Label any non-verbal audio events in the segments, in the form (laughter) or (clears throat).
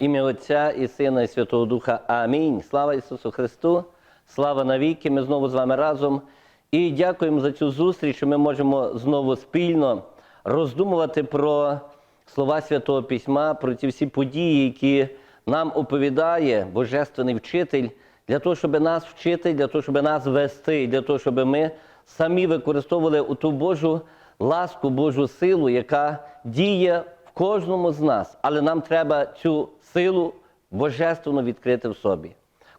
Ім'я Отця і Сина, і Святого Духа. Амінь. Слава Ісусу Христу, слава навіки. Ми знову з вами разом. І дякуємо за цю зустріч, що ми можемо знову спільно роздумувати про слова Святого Письма, про ті всі події, які нам оповідає Божественний вчитель, для того, щоб нас вчити, для того, щоб нас вести, для того, щоб ми самі використовували ту Божу ласку, Божу силу, яка діє кожному з нас. Але нам треба цю силу божественну відкрити в собі.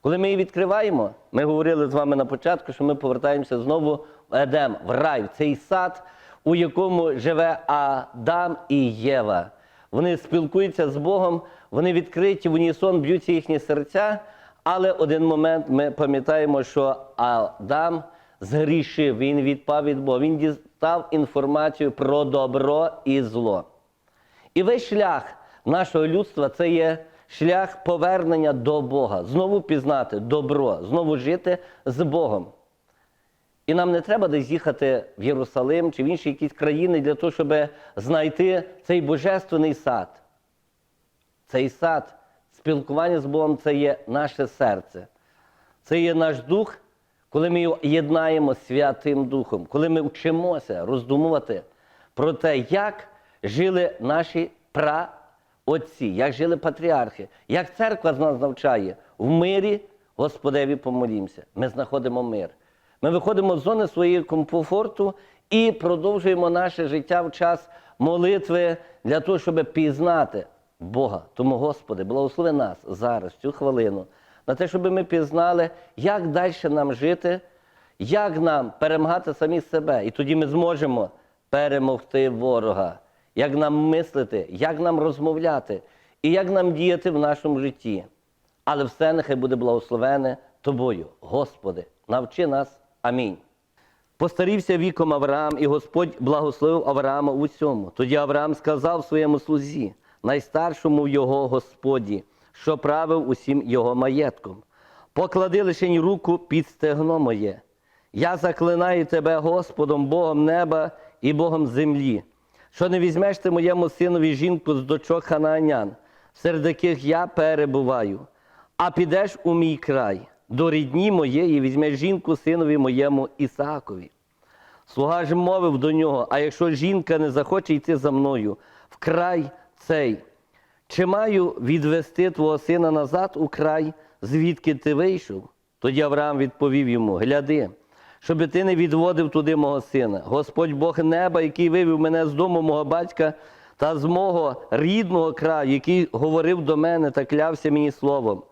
Коли ми її відкриваємо, ми говорили з вами на початку, що ми повертаємося знову в Едем, в рай, в цей сад, у якому живе Адам і Єва. Вони спілкуються з Богом, вони відкриті в унісон, б'ються їхні серця. Але один момент ми пам'ятаємо, що Адам згрішив, він відпав від Бога, він дістав інформацію про добро і зло. І весь шлях нашого людства це є шлях повернення до Бога, знову пізнати добро, знову жити з Богом. І нам не треба десь їхати в Єрусалим чи в інші якісь країни для того, щоб знайти цей божественний сад. Цей сад, спілкування з Богом це є наше серце. Це є наш дух, коли ми його єднаємо з Святим Духом, коли ми вчимося роздумувати про те, як жили наші праотці, як жили патріархи, як церква з нас навчає в мирі Господеві помолімося. Ми знаходимо мир. Ми виходимо з зони своєї комфорту і продовжуємо наше життя в час молитви для того, щоб пізнати Бога. Тому, Господи, благослови нас зараз, цю хвилину, на те, щоб ми пізнали, як далі нам жити, як нам перемагати самі себе. І тоді ми зможемо перемогти ворога, як нам мислити, як нам розмовляти і як нам діяти в нашому житті. Але все нехай буде благословене Тобою, Господи, навчи нас. Амінь. Постарівся віком Авраам, і Господь благословив Авраама у цьому. Тоді Авраам сказав своєму слузі, найстаршому в його Господі, що правив усім його маєтком. Поклади лишень руку під стегно моє. Я заклинаю тебе Господом, Богом неба і Богом землі, що не візьмеш ти моєму синові жінку з дочок ханаанян, серед яких я перебуваю, а підеш у мій край, до рідні моєї візьмеш жінку синові моєму Ісаакові. Слуга ж мовив до нього: а якщо жінка не захоче йти за мною в край цей, чи маю відвести твого сина назад у край, звідки ти вийшов? Тоді Авраам відповів йому: Гляди, щоби ти не відводив туди мого сина. Господь Бог неба, який вивів мене з дому мого батька та з мого рідного краю, який говорив до мене та клявся мені словом.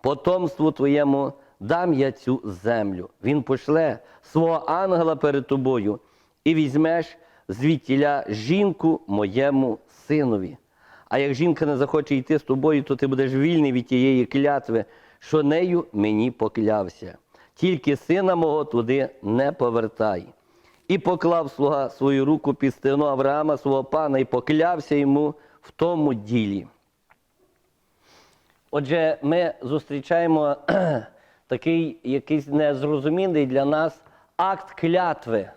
Потомству твоєму дам я цю землю. Він пошле свого ангела перед тобою і візьмеш звідтіля жінку моєму синові. А як жінка не захоче йти з тобою, то ти будеш вільний від тієї клятви, що нею мені поклявся. Тільки сина мого туди не повертай. І поклав слуга свою руку під стегно Авраама, свого пана, і поклявся йому в тому ділі. Отже, ми зустрічаємо (clears throat) такий якийсь незрозумілий для нас акт клятви,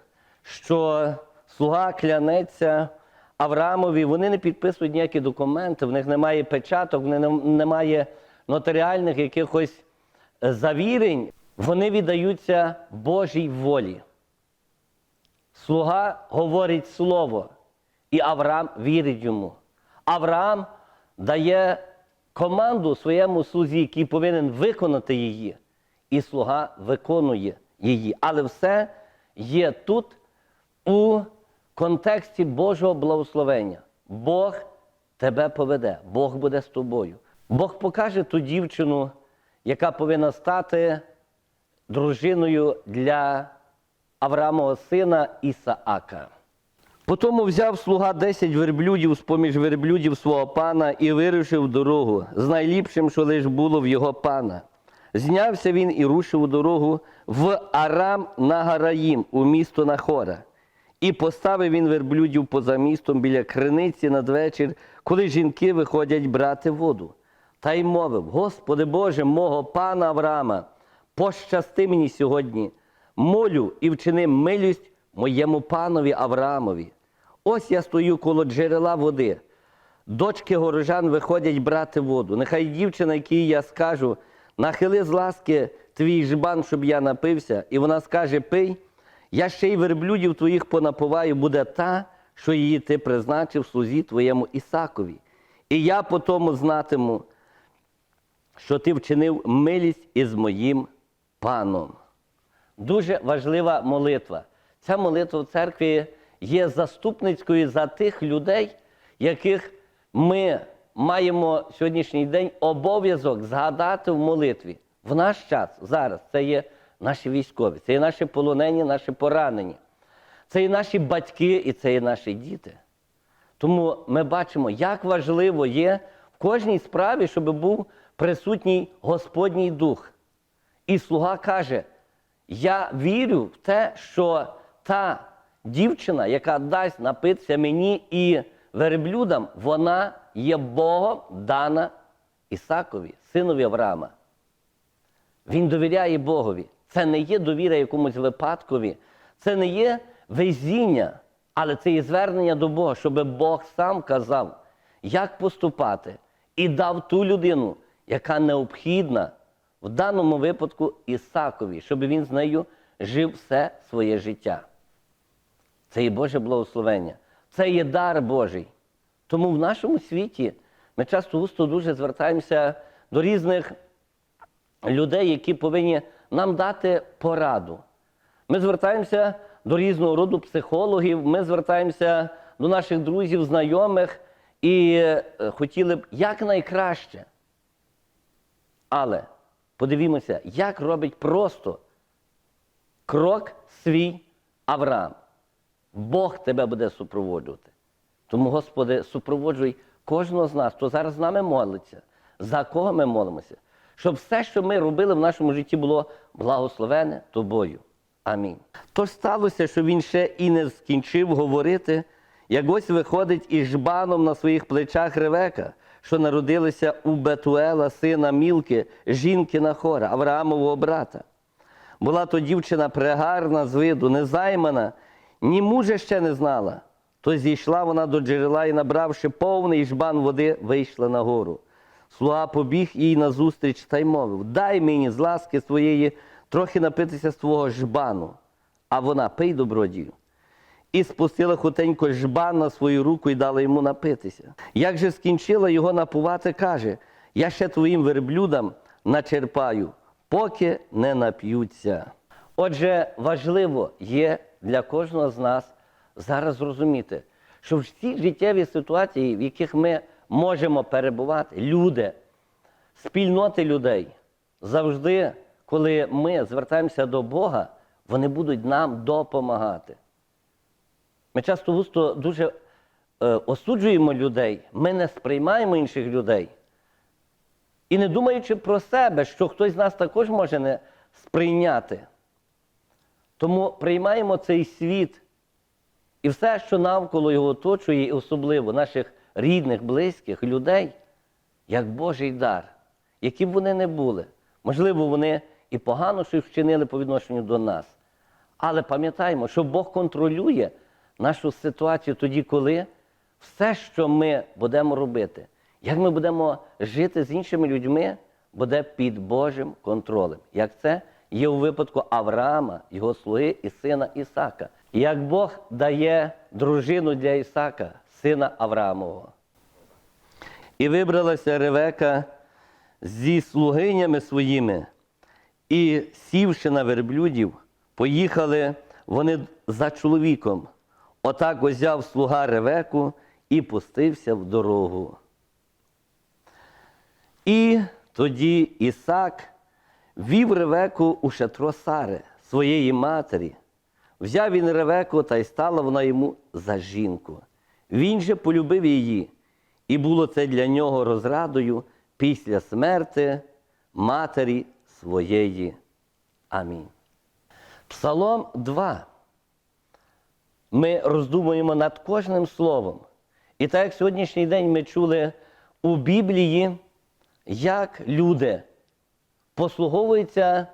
що слуга клянеться Авраамові, вони не підписують ніякі документи, в них немає печаток, в них немає нотаріальних якихось е, завірень, вони віддаються Божій волі. Слуга говорить слово, і Авраам вірить йому. Авраам дає команду своєму слузі, який повинен виконати її, і слуга виконує її. Але все є тут у контексті Божого благословення. Бог тебе поведе, Бог буде з тобою. Бог покаже ту дівчину, яка повинна стати дружиною для Авраамова сина Ісаака. Потому взяв слуга десять верблюдів з поміж верблюдів свого пана і вирушив дорогу з найліпшим, що лиш було в його пана. Знявся він і рушив у дорогу в Арам на Гараїм, у місто Нахора. І поставив він верблюдів поза містом біля криниці надвечір, коли жінки виходять брати воду. Та й мовив: Господи Боже, мого пана Авраама, пощасти мені сьогодні, молю і вчини милість моєму панові Авраамові. Ось я стою коло джерела води. дочки горожан виходять брати воду. Нехай дівчина, якій я скажу, нахили з ласки твій жбан, щоб я напився, і вона скаже: пий, я ще й верблюдів твоїх понапиваю, буде та, що її ти призначив слузі твоєму Ісакові. І я по тому знатиму, що ти вчинив милість із моїм паном. Дуже важлива молитва. Ця молитва в церкві є заступницькою за тих людей, яких ми маємо сьогоднішній день обов'язок згадати в молитві. В наш час зараз це є наші військові, це є наші полонені, наші поранені, це є наші батьки і це є наші діти. Тому ми бачимо, як важливо є в кожній справі, щоб був присутній Господній Дух. І слуга каже: я вірю в те, що та дівчина, яка дасть напитися мені і верблюдам, вона є Богом дана Ісакові, синові Авраама. Він довіряє Богові. Це не є довіра якомусь випадкові, це не є везіння, але це є звернення до Бога, щоб Бог сам казав, як поступати, і дав ту людину, яка необхідна в даному випадку Ісакові, щоб він з нею жив все своє життя. Це є Боже благословення, це є дар Божий. Тому в нашому світі ми часто густо дуже звертаємося до різних людей, які повинні нам дати пораду. Ми звертаємося до різного роду психологів, ми звертаємося до наших друзів, знайомих і е, хотіли б якнайкраще. Але подивімося, як робить просто крок свій Авраам. Бог тебе буде супроводжувати. Тому, Господи, супроводжуй кожного з нас, хто зараз з нами молиться, за кого ми молимося, щоб все, що ми робили в нашому житті, було благословене тобою. Амінь. Тож сталося, що він ще і не скінчив говорити, як ось виходить із жбаном на своїх плечах Ревека, що народилися у Бетуела, сина Мілки, жінки Нахора, Авраамового брата. Була то дівчина прегарна з виду, незаймана, ні мужа ще не знала. То зійшла вона до джерела і, набравши повний жбан води, вийшла на гору. Слуга побіг їй назустріч та й мовив: Дай мені з ласки своєї трохи напитися з твого жбану. А вона пий добродію. І спустила хутенько жбан на свою руку і дала йому напитися. Як же скінчила його напувати, каже: Я ще твоїм верблюдам начерпаю, поки не нап'ються. Отже, важливо є для кожного з нас зараз зрозуміти, що в цій життєвій ситуації, в яких ми можемо перебувати, люди, спільноти людей, завжди, коли ми звертаємося до Бога, вони будуть нам допомагати. Ми часто густо дуже е, осуджуємо людей, ми не сприймаємо інших людей. І не думаючи про себе, що хтось з нас також може не сприйняти. Тому приймаємо цей світ і все, що навколо його оточує, і особливо наших рідних, близьких людей, як Божий дар, які б вони не були. Можливо, вони і погано щось вчинили по відношенню до нас. Але пам'ятаємо, що Бог контролює нашу ситуацію тоді, коли все, що ми будемо робити, як ми будемо жити з іншими людьми, буде під Божим контролем. Як це є у випадку Авраама, його слуги і сина Ісака. Як Бог дає дружину для Ісака, сина Авраамового. І вибралася Ревека зі слугинями своїми, і, сівши на верблюдів, поїхали вони за чоловіком. Отак узяв слуга Ревеку і пустився в дорогу. І тоді Ісак вів Ревеку у шатро Сари, своєї матері. Взяв він Ревеку, та й стала вона йому за жінку. Він же полюбив її, і було це для нього розрадою після смерти матері своєї. Амінь. Псалом 2. Ми роздумуємо над кожним словом. І так як сьогоднішній день ми чули у Біблії, як люди послуговуються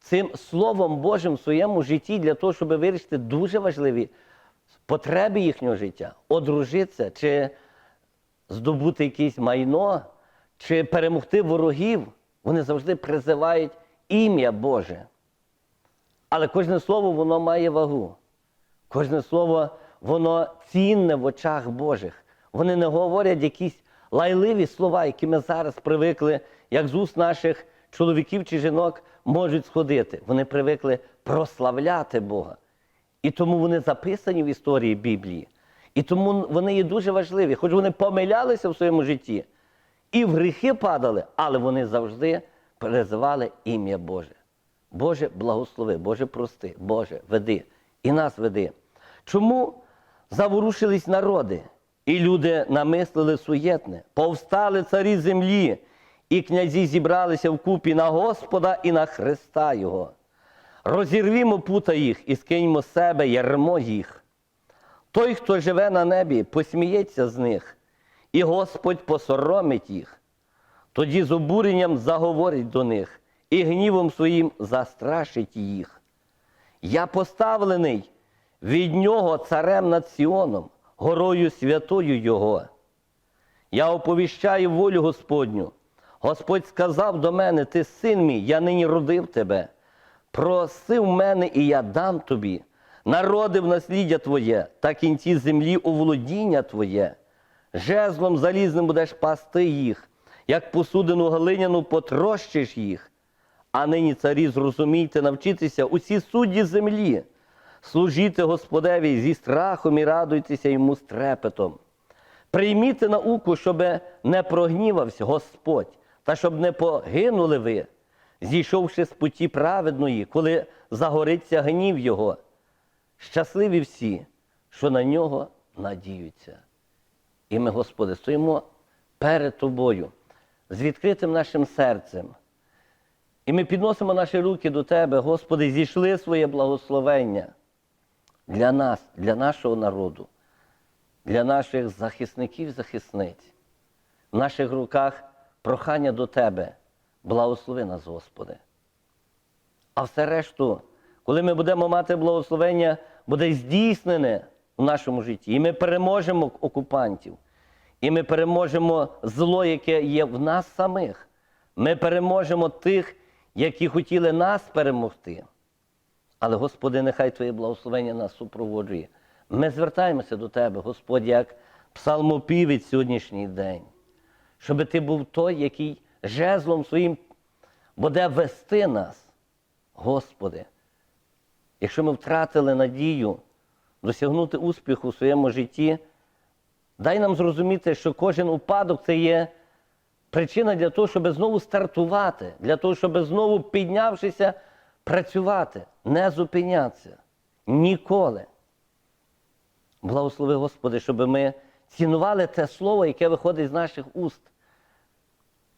цим Словом Божим в своєму житті для того, щоб вирішити дуже важливі потреби їхнього життя, одружитися чи здобути якесь майно чи перемогти ворогів, вони завжди призивають ім'я Боже. Але кожне слово воно має вагу. Кожне слово, воно цінне в очах Божих. Вони не говорять якісь лайливі слова, які ми зараз привикли, як з уст наших чоловіків чи жінок можуть сходити. Вони привикли прославляти Бога. І тому вони записані в історії Біблії. І тому вони є дуже важливі, хоч вони помилялися в своєму житті і в гріхи падали, але вони завжди призивали ім'я Боже. Боже, благослови, Боже, прости, Боже, веди і нас веди. Чому заворушились народи, і люди намислили суєтне, повстали царі землі, і князі зібралися вкупі на Господа і на Христа Його. Розірвімо пута їх і скиньмо з себе ярмо їх. Той, хто живе на небі, посміється з них, і Господь посоромить їх. Тоді з обуренням заговорить до них, і гнівом своїм застрашить їх. Я поставлений від нього царем над Сіоном, горою святою Його. Я оповіщаю волю Господню. Господь сказав до мене: Ти син мій, я нині родив тебе. Проси в мене, і я дам тобі. Народи в насліддя Твоє, та кінці землі у володіння Твоє. Жезлом залізним будеш пасти їх, як посудину глиняну потрощиш їх. А нині, царі, зрозумійте, навчитися усі судді землі, служіте Господеві зі страхом і радуйтеся йому з трепетом. Прийміте науку, щоб не прогнівався Господь, та щоб не погинули ви, зійшовши з путі праведної, коли загориться гнів Його. Щасливі всі, що на нього надіються. І ми, Господи, стоїмо перед Тобою з відкритим нашим серцем. І ми підносимо наші руки до Тебе, Господи, зійшли своє благословення для нас, для нашого народу, для наших захисників, захисниць. В наших руках прохання до Тебе. Благослови нас, Господи. А все решту, коли ми будемо мати благословення, буде здійснене в нашому житті. І ми переможемо окупантів. І ми переможемо зло, яке є в нас самих. Ми переможемо тих, які хотіли нас перемогти. Але, Господи, нехай Твоє благословення нас супроводжує. Ми звертаємося до Тебе, Господь, як псалмопівець сьогоднішній день, щоб Ти був той, який жезлом своїм буде вести нас, Господи. Якщо ми втратили надію досягнути успіху в своєму житті, дай нам зрозуміти, що кожен упадок це є причина для того, щоб знову стартувати, для того, щоб знову піднявшися, працювати, не зупинятися. Ніколи. Благослови, Господи, щоб ми цінували те слово, яке виходить з наших уст,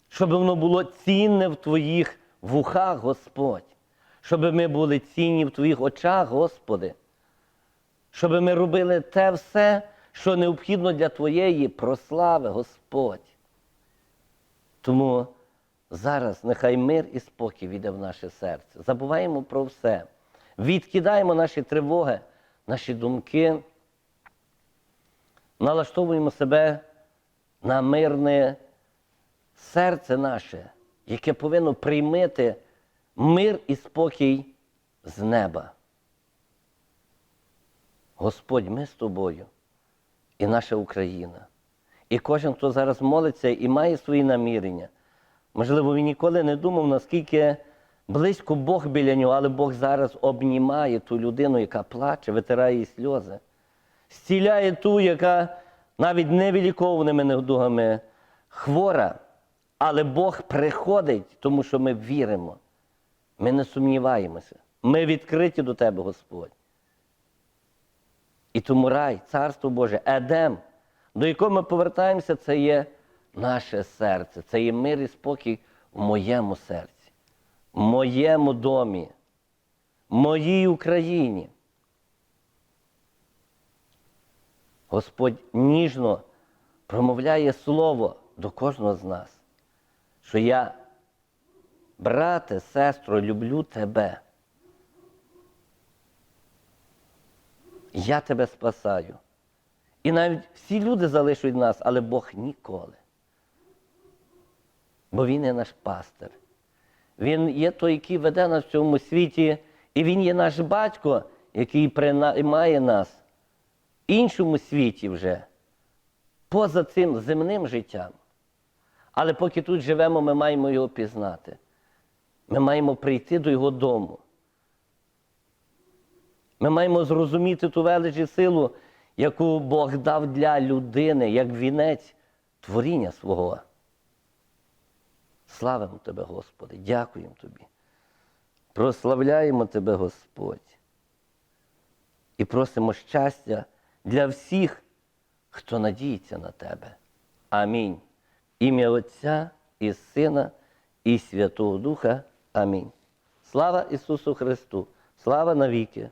щоб воно було цінне в Твоїх вухах, Господь, щоб ми були цінні в Твоїх очах, Господи, щоб ми робили те все, що необхідно для Твоєї прослави, Господь. Тому зараз нехай мир і спокій війде в наше серце. Забуваємо про все. Відкидаємо наші тривоги, наші думки, налаштовуємо себе на мирне серце наше, яке повинно приймати мир і спокій з неба. Господь, ми з тобою і наша Україна. І кожен, хто зараз молиться і має свої намірення, можливо, він ніколи не думав, наскільки близько Бог біля нього, але Бог зараз обнімає ту людину, яка плаче, витирає її сльози, зціляє ту, яка навіть невілікованими недугами хвора. Але Бог приходить, тому що ми віримо. Ми не сумніваємося. Ми відкриті до Тебе, Господь. І тому рай, Царство Боже, Едем, до якого ми повертаємося, це є наше серце, це є мир і спокій в моєму серці, в моєму домі, в моїй Україні. Господь ніжно промовляє слово до кожного з нас, що я, брате, сестро, люблю тебе. Я тебе спасаю. І навіть всі люди залишать нас, але Бог ніколи. Бо Він є наш пастир. Він є той, який веде нас в цьому світі, і Він є наш батько, який приймає нас в іншому світі вже, поза цим земним життям. Але поки тут живемо, ми маємо його пізнати. Ми маємо прийти до Його дому. Ми маємо зрозуміти ту велич і силу, яку Бог дав для людини, як вінець творіння свого. Славимо Тебе, Господи, дякуємо Тобі. Прославляємо Тебе, Господь. І просимо щастя для всіх, хто надіється на Тебе. Амінь. Ім'я Отця і Сина, і Святого Духа. Амінь. Слава Ісусу Христу! Слава навіки!